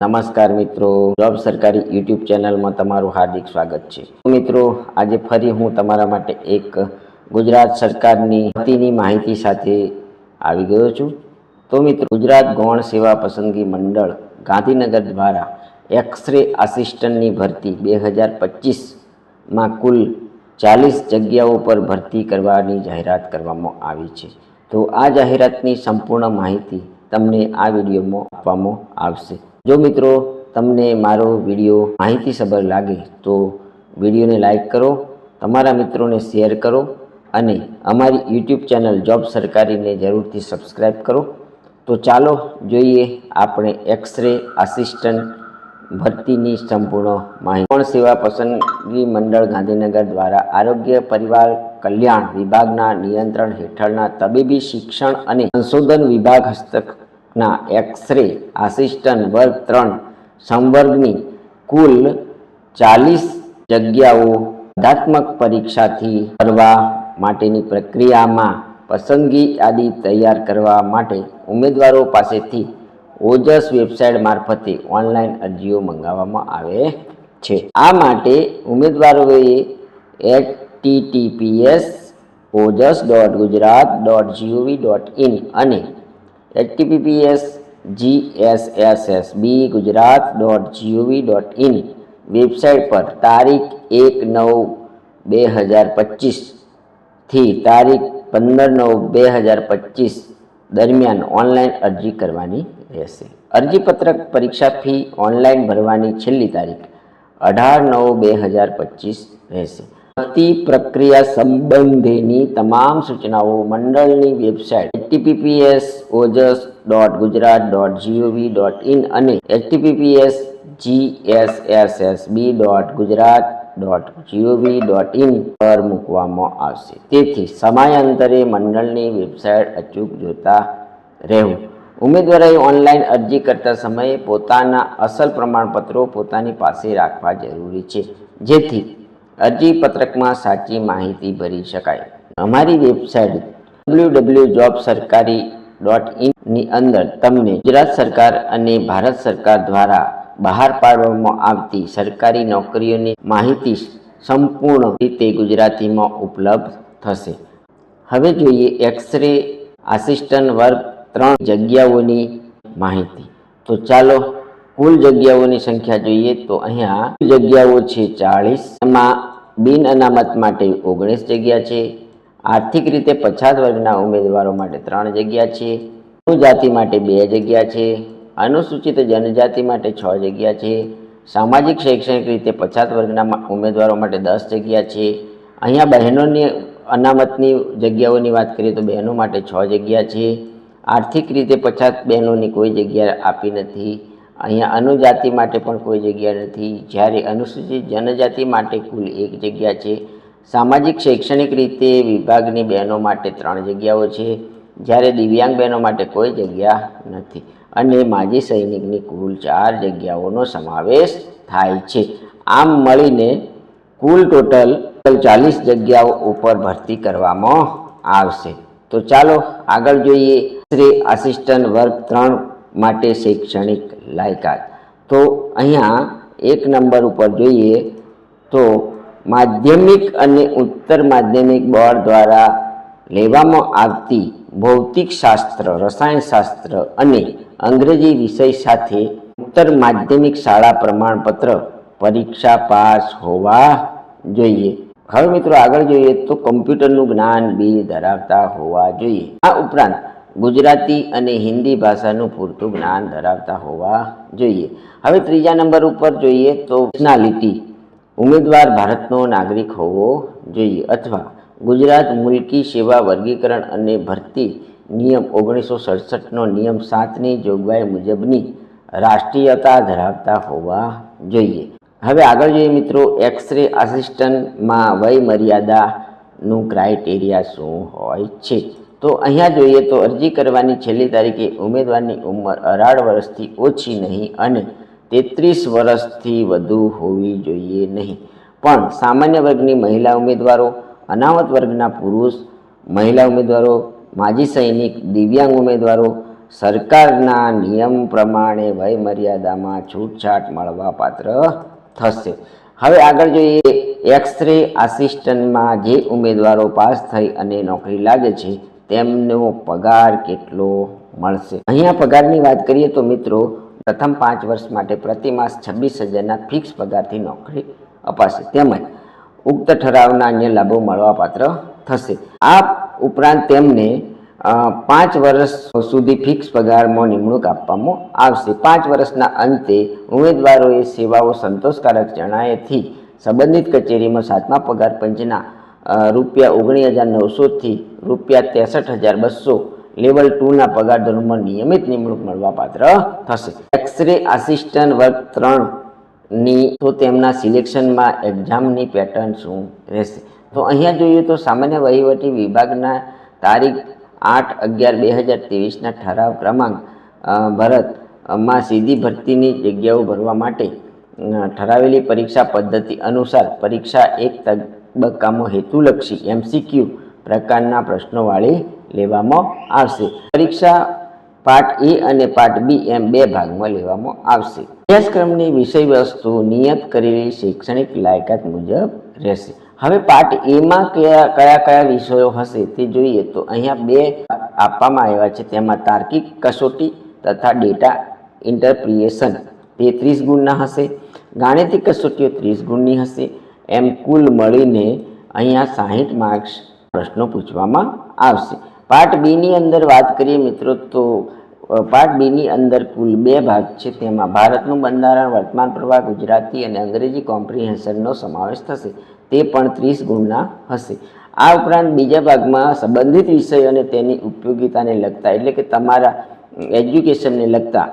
નમસ્કાર મિત્રો. જોબ સરકારી યુટ્યુબ ચેનલમાં તમારું હાર્દિક સ્વાગત છે. મિત્રો, આજે ફરી હું તમારા માટે એક ગુજરાત સરકારની ભરતીની માહિતી સાથે આવી ગયો છું. તો મિત્રો, ગુજરાત ગૌણ સેવા પસંદગી મંડળ ગાંધીનગર દ્વારા એક્સરે આસિસ્ટન્ટની ભરતી બે હજાર પચીસમાં કુલ ચાલીસ જગ્યાઓ પર ભરતી કરવાની જાહેરાત કરવામાં આવી છે. તો આ જાહેરાતની સંપૂર્ણ માહિતી તમને આ વિડીયોમાં આપવામાં આવશે. જો મિત્રો તમને મારો વીડિયો માહિતીસભર લાગે તો વિડીયોને લાઈક કરો, તમારા મિત્રોને શેર કરો અને અમારી યુટ્યુબ ચેનલ જોબ સરકારીને જરૂરથી સબસ્ક્રાઈબ કરો. તો ચાલો જોઈએ આપણે એક્સરે આસિસ્ટન્ટ ભરતીની સંપૂર્ણ માહિતી. કોણ સેવા પસંદગી મંડળ ગાંધીનગર દ્વારા આરોગ્ય પરિવાર કલ્યાણ વિભાગના નિયંત્રણ હેઠળના તબીબી શિક્ષણ અને સંશોધન વિભાગ હસ્તકના એક્સરે આસિસ્ટન્ટ વર્ગ ત્રણ, સંવર્ગની કુલ ચાલીસ જગ્યાઓ સ્પર્ધાત્મક પરીક્ષાથી ભરવા માટેની પ્રક્રિયામાં પસંદગી યાદી તૈયાર કરવા માટે ઉમેદવારો પાસેથી ઓજસ વેબસાઇટ મારફતે ઓનલાઈન અરજીઓ મંગાવવામાં આવે છે. આ માટે ઉમેદવારોએ H TTPS Ojas dot Gujarat dot GOV dot in અને HTTPS GSSS B Gujarat dot GOV dot in website પર તારીખ એક નવ બે હજાર પચીસથી તારીખ પંદર નવ બે હજાર પચીસ દરમિયાન ઓનલાઈન અરજી કરવાની રહેશે અરજીપત્રક પરીક્ષા ફી ઓનલાઈન ભરવાની છેલ્લી તારીખ અઢાર નવ બે હજાર પચીસ રહેશે ભરતી પ્રક્રિયા સંબંધેની તમામ સૂચનાઓ મંડળની website HTTPS Ojas dot Gujarat dot GOV dot in અને HTTPS GSSSB dot Gujarat dot GOV dot in પર મૂકવામાં આવશે. તેથી સમયાંતરે મંડળની વેબસાઇટ અચૂક જોતા રહેવું. ઉમેદવારોએ ઓનલાઈન અરજી કરતા સમયે પોતાના અસલ પ્રમાણપત્રો પોતાની પાસે રાખવા જરૂરી છે. જેથી અરજી પત્રકમાં સાચી માહિતી ભરી શકાય. અમારી website W W job sarkari dot ઇનની અંદર તમને ગુજરાત સરકાર અને ભારત સરકાર દ્વારા બહાર પાડવામાં આવતી સરકારી નોકરીઓની માહિતી સંપૂર્ણ રીતે ગુજરાતીમાં ઉપલબ્ધ થશે. હવે જોઈએ એક્સરે, આસિસ્ટન્ટ વર્ગ, ત્રણ જગ્યાઓની માહિતી. તો ચાલો કુલ જગ્યાઓની સંખ્યા જોઈએ તો અહીંયા જગ્યાઓ છે ચાળીસ. એમાં બિન અનામત માટે ઓગણીસ જગ્યા છે. આર્થિક રીતે પછાત વર્ગના ઉમેદવારો માટે ત્રણ જગ્યા છે. અનુજાતિ માટે બે જગ્યા છે. અનુસૂચિત જનજાતિ માટે છ જગ્યા છે. સામાજિક શૈક્ષણિક રીતે પછાત વર્ગના ઉમેદવારો માટે દસ જગ્યા છે. અહીંયા બહેનોની અનામતની જગ્યાઓની વાત કરીએ તો બહેનો માટે છ જગ્યા છે. આર્થિક રીતે પછાત બહેનોની કોઈ જગ્યા આપી નથી. અહીંયા અનુજાતિ માટે પણ કોઈ જગ્યા નથી. જ્યારે અનુસૂચિત જનજાતિ માટે કુલ એક જગ્યા છે. સામાજિક, શૈક્ષણિક રીતે વિભાગની બહેનો માટે ત્રણ જગ્યાઓ છે. જ્યારે દિવ્યાંગ બહેનો માટે કોઈ જગ્યા નથી. અને માજી સૈનિકની કુલ ચાર જગ્યાઓનો સમાવેશ થાય છે. આમ મળીને કુલ ટોટલ ચાલીસ જગ્યાઓ ઉપર ભરતી કરવામાં આવશે. તો ચાલો આગળ જોઈએ. શ્રી આસિસ્ટન્ટ વર્ગ ત્રણ માટે શૈક્ષણિક લાયકાત. તો અહીંયા એક નંબર ઉપર જોઈએ તો માધ્યમિક અને ઉત્તર માધ્યમિક બોર્ડ દ્વારા લેવામાં આવતી ભૌતિક શાસ્ત્ર રસાયણશાસ્ત્ર અને અંગ્રેજી વિષય સાથે ઉત્તર માધ્યમિક શાળા પ્રમાણપત્ર પરીક્ષા પાસ હોવા જોઈએ. હવે મિત્રો આગળ જોઈએ તો કમ્પ્યુટરનું જ્ઞાન બી ધરાવતા હોવા જોઈએ. આ ઉપરાંત ગુજરાતી અને હિન્દી ભાષાનું પૂરતું જ્ઞાન ધરાવતા હોવા જોઈએ. હવે ત્રીજા નંબર ઉપર જોઈએ તો લીટી ઉમેદવાર ભારતનો નાગરિક હોવો જોઈએ અથવા ગુજરાત મુલકી સેવા વર્ગીકરણ અને ભરતી નિયમ ઓગણીસો સડસઠનો નિયમ સાતની જોગવાઈ મુજબની રાષ્ટ્રીયતા ધરાવતા હોવા જોઈએ. હવે આગળ જોઈએ મિત્રો એક્સરે આસિસ્ટન્ટમાં વય મર્યાદાનું ક્રાઇટેરિયા શું હોય છે? તો અહીંયા જોઈએ તો અરજી કરવાની છેલ્લી તારીખે ઉમેદવારની ઉંમર અઢાર વર્ષથી ઓછી નહીં અને તેત્રીસ વર્ષથી વધુ હોવી જોઈએ નહીં. પણ સામાન્ય વર્ગની મહિલા ઉમેદવારો, અનામત વર્ગના પુરુષ, મહિલા ઉમેદવારો, માજી સૈનિક, દિવ્યાંગ ઉમેદવારો, સરકારના નિયમ પ્રમાણે વય મર્યાદામાં છૂટછાટ મળવા પાત્ર થશે. હવે આગળ જોઈએ, એક્સ રે આસિસ્ટન્ટમાં જે ઉમેદવારો પાસ થઈ અને નોકરી લાગે છે તેમનો પગાર કેટલો મળશે? અહીંયા પગારની વાત કરીએ તો મિત્રો, પ્રથમ પાંચ વર્ષ માટે પ્રતિ માસ છવ્વીસ હજારના ફિક્સ પગારથી નોકરી અપાશે. તેમજ ઉક્ત ઠરાવના અન્ય લાભો મળવાપાત્ર થશે. આ ઉપરાંત તેમને પાંચ વર્ષ સુધી ફિક્સ પગારમાં નિમણૂક આપવામાં આવશે. પાંચ વર્ષના અંતે ઉમેદવારોએ સેવાઓ સંતોષકારક જણાયેથી સંબંધિત કચેરીમાં સાતમા પગાર પંચના રૂપિયા ઓગણીસ હજાર નવસોથી રૂપિયા ત્રેસઠ હજાર બસો લેવલ ટુના પગાર ધોરણમાં નિયમિત નિમણૂક મળવાપાત્ર થશે. એક્સરે આસિસ્ટન્ટ વર્ગ ત્રણની તો તેમના સિલેક્શનમાં એક્ઝામની પેટર્ન શું રહેશે? તો અહીંયા જોઈએ તો સામાન્ય વહીવટી વિભાગના તારીખ આઠ અગિયાર બે હજાર ત્રેવીસના ઠરાવ ક્રમાંક ભરતમાં સીધી ભરતીની જગ્યાઓ ભરવા માટે ઠરાવેલી પરીક્ષા પદ્ધતિ અનુસાર પરીક્ષા એક તબક્કામાં હેતુલક્ષી એમસીક્યુ પ્રકારના પ્રશ્નોવાળી લેવામાં આવશે. પરીક્ષા પાર્ટ એ અને પાર્ટ બી એમ બે ભાગમાં લેવામાં આવશે. અભ્યાસક્રમની વિષયવસ્તુ નિયત કરેલી શૈક્ષણિક લાયકાત મુજબ રહેશે. હવે પાર્ટ એમાં કયા કયા કયા વિષયો હશે તે જોઈએ તો અહીંયા બે આપવામાં આવ્યા છે. તેમાં તાર્કિક કસોટી તથા ડેટા ઇન્ટરપ્રિએશન તે ત્રીસ ગુણના હશે. ગાણિતિક કસોટીઓ ત્રીસ ગુણની હશે. એમ કુલ મળીને અહીંયા સાહીઠ માર્ક્સ પ્રશ્નો પૂછવામાં આવશે. પાર્ટ બીની અંદર વાત કરીએ મિત્રો, તો પાર્ટ બીની અંદર કુલ બે ભાગ છે. તેમાં ભારતનું બંધારણ, વર્તમાન પ્રવાહ, ગુજરાતી અને અંગ્રેજી કોમ્પ્રિહેન્શનનો સમાવેશ થશે. તે પણ ત્રીસ ગુણના હશે. આ ઉપરાંત બીજા ભાગમાં સંબંધિત વિષયો અને તેની ઉપયોગિતાને લગતા, એટલે કે તમારા એજ્યુકેશનને લગતા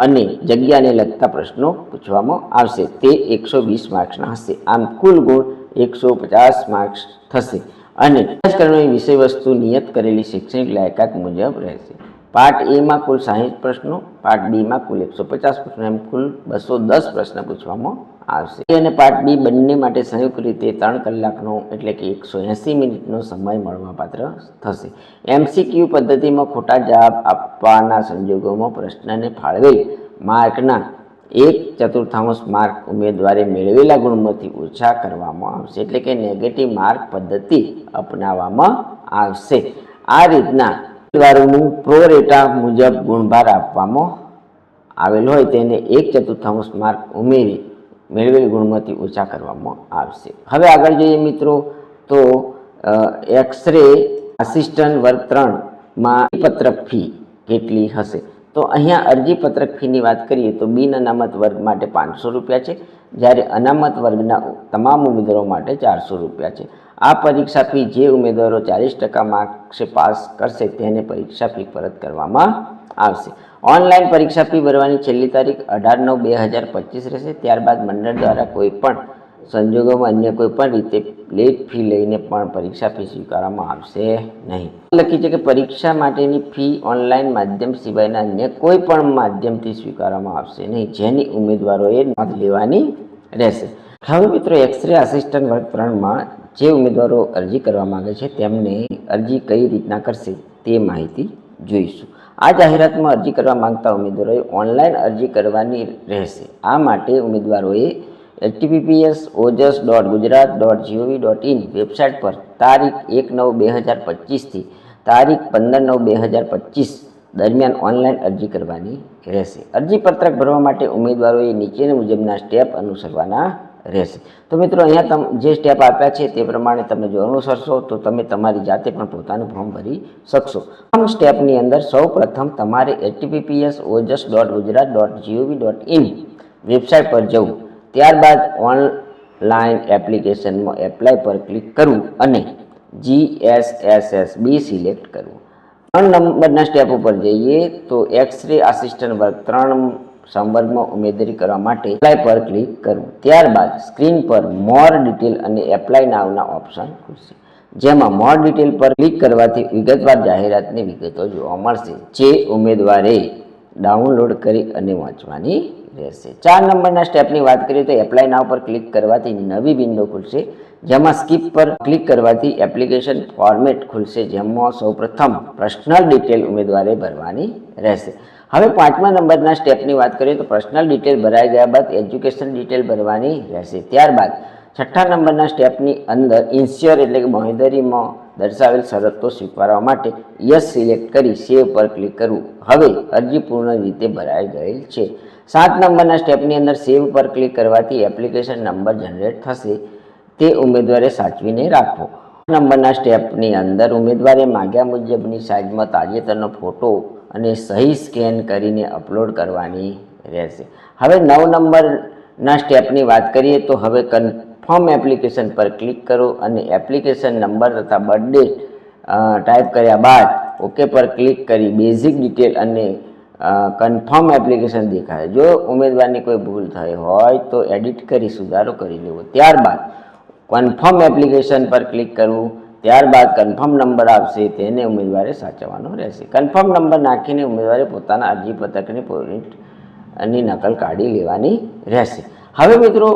અને જગ્યાને લગતા પ્રશ્નો પૂછવામાં આવશે. તે એકસો વીસ માર્ક્સના હશે. આમ કુલ ગુણ એકસો પચાસ માર્ક્સ થશે. અને અભ્યાસક્રમની વિષયવસ્તુ નિયત કરેલી શૈક્ષણિક લાયકાત મુજબ રહેશે. પાર્ટ એમાં કુલ સાહીઠ પ્રશ્નો, પાર્ટ બીમાં કુલ એકસો પચાસ પ્રશ્નો, એમ કુલ બસો દસ પ્રશ્ન પૂછવામાં આવશે. અને પાર્ટ બી બંને માટે સંયુક્ત રીતે ત્રણ કલાકનો એટલે કે એકસો એંસી મિનિટનો સમય મળવાપાત્ર થશે. એમસીક્યુ પદ્ધતિમાં ખોટા જવાબ આપવાના સંજોગોમાં પ્રશ્નને ફાળવેલ માર્કના એક ચતુર્થાંશ માર્ક ઉમેદવારે મેળવેલા ગુણમાંથી ઓછા કરવામાં આવશે. એટલે કે નેગેટિવ માર્ક પદ્ધતિ અપનાવવામાં આવશે. આ રીતના ઉમેદવારોનું પ્રોરેટા મુજબ ગુણભાર આપવામાં આવેલ હોય તેને એક ચતુર્થાંશ માર્ક ઉમેરી મેળવેલ ગુણમાંથી ઓછા કરવામાં આવશે. હવે આગળ જોઈએ મિત્રો, તો એક્સરે આસિસ્ટન્ટ વર્ગ ત્રણમાં પત્રક ફી કેટલી હશે? તો અહીંયા અરજીપત્રક ફીની વાત કરીએ તો બિન અનામત વર્ગ માટે પાંચસો રૂપિયા છે, જ્યારે અનામત વર્ગના તમામ ઉમેદવારો માટે ચારસો રૂપિયા છે. આ પરીક્ષા ફી જે ઉમેદવારો ચાલીસ ટકા માર્ક્સે પાસ કરશે તેને પરીક્ષા ફી પરત કરવામાં આવશે. ઓનલાઈન પરીક્ષા ફી ભરવાની છેલ્લી તારીખ અઢાર નવ બે હજાર પચીસ રહેશે. ત્યારબાદ મંડળ દ્વારા કોઈ પણ સંજોગોમાં અન્ય કોઈ પણ રીતે લેટ ફી લઈને પણ પરીક્ષા ફી સ્વીકારવામાં આવશે નહીં. લખી છે કે પરીક્ષા માટેની ફી ઓનલાઈન માધ્યમ સિવાયના અન્ય કોઈ પણ માધ્યમથી સ્વીકારવામાં આવશે નહીં. જેની ઉમેદવારોએ નોંધ લેવાની રહેશે. હવે મિત્રો એક્સરે આસિસ્ટન્ટ વર્ગ ત્રણમાં જે ઉમેદવારો અરજી કરવા માગે છે તેમને અરજી કઈ રીતના કરશે તે માહિતી જોઈશું. આ જાહેરાતમાં અરજી કરવા માંગતા ઉમેદવારોએ ઓનલાઈન અરજી કરવાની રહેશે. આ માટે ઉમેદવારોએ HTTPS Ojas dot Gujarat dot GOV dot in website પર તારીખ એક નવ બે હજાર પચીસથી તારીખ પંદર નવ બે હજાર પચીસ દરમિયાન ઓનલાઈન અરજી કરવાની રહેશે. અરજીપત્રક ભરવા માટે ઉમેદવારોએ નીચેના મુજબના સ્ટેપ અનુસરવાના રહેશે. તો મિત્રો, અહીંયા તમે, જે સ્ટેપ આપ્યા છે તે પ્રમાણે તમે જો અનુસરશો, તો તમે તમારી જાતે પણ પોતાનું ફોર્મ ભરી શકશો. આમ સ્ટેપની અંદર સૌ તમારે HTTPS Ojas dot Gujarat dot GOV dot in website પર જવું. ત્યારબાદ ઓનલાઈન એપ્લિકેશનમાં એપ્લાય પર ક્લિક કરવું અને જીએસએસએસ બી સિલેક્ટ કરવું. ત્રણ નંબરના સ્ટેપ ઉપર જઈએ તો એક્સરે આસિસ્ટન્ટ વર્ગ ત્રણ સંવર્ગમાં ઉમેદવારી કરવા માટે એપ્લાય પર ક્લિક કરવું. ત્યારબાદ સ્ક્રીન પર મોર ડિટેલ અને એપ્લાય નાવના ઓપ્શન ખુલશે. જેમાં મોર ડિટેલ પર ક્લિક કરવાથી વિગતવાર જાહેરાતની વિગતો જોવા મળશે. જે ઉમેદવારે ડાઉનલોડ કરી અને વાંચવાની રહેશે. ચાર નંબરના સ્ટેપની વાત કરીએ તો એપ્લાય નાવ પર ક્લિક કરવાથી નવી વિન્ડો ખુલશે. જેમાં સ્કીપ પર ક્લિક કરવાથી એપ્લિકેશન ફોર્મેટ ખુલશે, જેમાં સૌપ્રથમ પર્સનલ ડિટેલ ઉમેદવારે ભરવાની રહેશે. હવે પાંચમા નંબરના સ્ટેપની વાત કરીએ તો પર્સનલ ડિટેલ ભરાઈ ગયા બાદ એજ્યુકેશન ડિટેલ ભરવાની રહેશે. ત્યારબાદ છઠ્ઠા નંબરના સ્ટેપની અંદર ઇન્સ્યોર એટલે કે બાંહેધરીમાં દર્શાવેલ શરતો સ્વીકારવા માટે યસ સિલેક્ટ કરી સેવ પર ક્લિક કરવું. હવે અરજી પૂર્ણ રીતે ભરાઈ ગયેલ છે. સાત નંબરના સ્ટેપની અંદર સેવ પર ક્લિક કરવાથી એપ્લિકેશન નંબર જનરેટ થશે. તે ઉમેદવારે સાચવીને રાખવો. નંબરના સ્ટેપની અંદર ઉમેદવારે માગ્યા મુજબની સાઇઝમાં તાજેતરનો ફોટો અને સહી સ્કેન કરીને અપલોડ કરવાની રહેશે. હવે નવ નંબરના સ્ટેપની વાત કરીએ તો હવે કન્ફર્મ એપ્લિકેશન પર ક્લિક કરો અને એપ્લિકેશન નંબર તથા બર્થડે ટાઈપ કર્યા બાદ ઓકે પર ક્લિક કરી બેઝિક ડિટેલ અને કન્ફર્મ એપ્લિકેશન દેખાય. જો ઉમેદવારની કોઈ ભૂલ થઈ હોય તો એડિટ કરી, સુધારો કરી લેવો. ત્યારબાદ કન્ફર્મ એપ્લિકેશન પર ક્લિક કરવું. ત્યારબાદ કન્ફર્મ નંબર આપશે તેને ઉમેદવારે સાચવવાનો રહેશે. કન્ફર્મ નંબર નાખીને ઉમેદવારે પોતાના અરજી પત્રકની પ્રિન્ટ નકલ કાઢી લેવાની રહેશે. હવે મિત્રો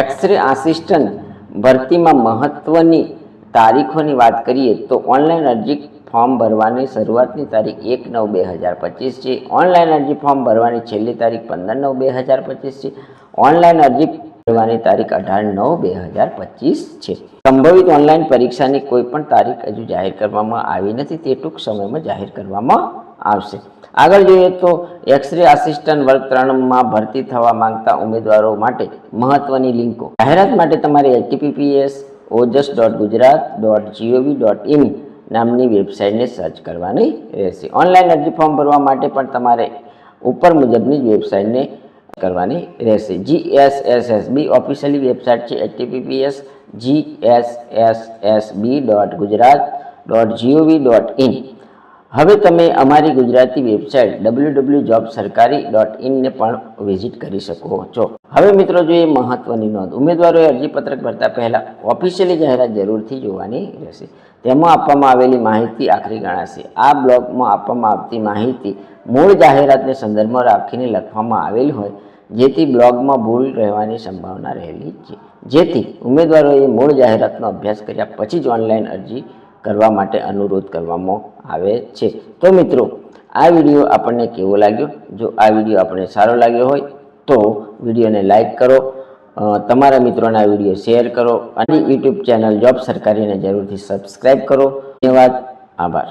એક્સરે આસિસ્ટન્ટ ભરતીમાં મહત્ત્વની તારીખોની વાત કરીએ તો ઓનલાઈન અરજી ફોર્મ ભરવાની શરૂઆતની તારીખ એક નવ બે હજાર પચીસ છે. ઓનલાઈન અરજી ફોર્મ ભરવાની છેલ્લી તારીખ પંદર નવ બે હજાર પચીસ છે. ઓનલાઈન અરજી ભરવાની તારીખ અઢાર નવ બે હજાર પચીસ છે. સંભવિત ઓનલાઈન પરીક્ષાની કોઈ પણ તારીખ હજુ જાહેર કરવામાં આવી નથી. તે ટૂંક સમયમાં જાહેર કરવામાં આવશે. આગળ જોઈએ તો એક્સરે આસિસ્ટન્ટ વર્ગ ત્રણમાં ભરતી થવા માંગતા ઉમેદવારો માટે મહત્વની લિંકો. જાહેરાત માટે તમારે HTTPS Ojas dot Gujarat dot GOV dot in નામની વેબસાઇટને સર્ચ કરવાની રહેશે. ઓનલાઈન અરજી ફોર્મ ભરવા માટે પણ તમારે ઉપર મુજબની જ વેબસાઇટને કરવાની રહેશે. G S S S B officially website છે HTTPS G S S S B dot Gujarat dot GOV dot in હવે તમે અમારી Gujarati website W W job sarkari dot ઇનને પણ વિઝિટ કરી શકો છો. હવે મિત્રો જોઈએ મહત્વની નોંધ. ઉમેદવારોએ અરજીપત્રક ભરતા પહેલાં ઓફિશિયલી જાહેરાત જરૂરથી જોવાની રહેશે. તેમાં આપવામાં આવેલી માહિતી આખરી ગણાશે. આ બ્લોગમાં આપવામાં આવતી માહિતી મૂળ જાહેરાતને સંદર્ભમાં રાખીને લખવામાં આવેલ હોય, જેથી બ્લોગમાં ભૂલ રહેવાની સંભાવના રહેલી છે. જેથી ઉમેદવારોએ મૂળ જાહેરાતનો અભ્યાસ કર્યા પછી જ ઓનલાઈન અરજી કરવા માટે અનુરોધ કરવામાં આવે છે. તો મિત્રો, આ વીડિયો આપણને કેવો લાગ્યો? જો આ વીડિયો આપણને સારો લાગ્યો હોય, તો વિડીયોને લાઈક કરો તમારા મિત્રોને વીડિયો શેર કરો અને યુટ્યુબ ચેનલ જોબ સરકારીને જરૂરથી સબસ્ક્રાઈબ કરો. ધન્યવાદ, આભાર.